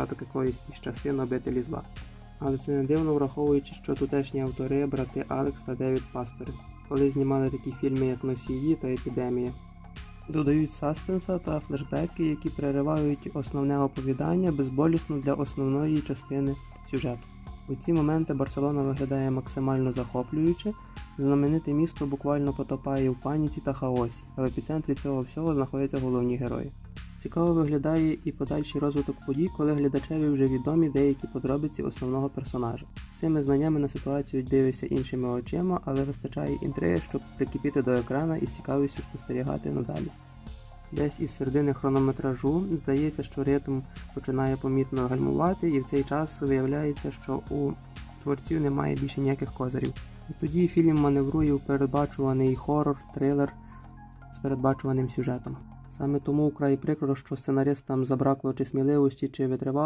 початок якоїсь із частин обителі зла. Але це не дивно, враховуючи, що тутешні автори брати Алекс та Девід Пастори, коли знімали такі фільми, як Носії та Епідемія. Додають саспенса та флешбеки, які переривають основне оповідання безболісно для основної частини сюжету. У ці моменти Барселона виглядає максимально захоплююче, знамените місто буквально потопає в паніці та хаосі, а в епіцентрі цього всього знаходяться головні герої. Цікаво виглядає і подальший розвиток подій, коли глядачеві вже відомі деякі подробиці основного персонажа. З цими знаннями на ситуацію дивишся іншими очима, але вистачає інтриги, щоб прикипіти до екрана і з цікавістю спостерігати надалі. Десь із середини хронометражу здається, що ритм починає помітно гальмувати, і в цей час виявляється, що у творців немає більше ніяких козирів. І тоді фільм маневрує в передбачуваний хорор, трилер з передбачуваним сюжетом. Саме тому вкрай прикро, що сценаристам забракло чи сміливості, чи витривалості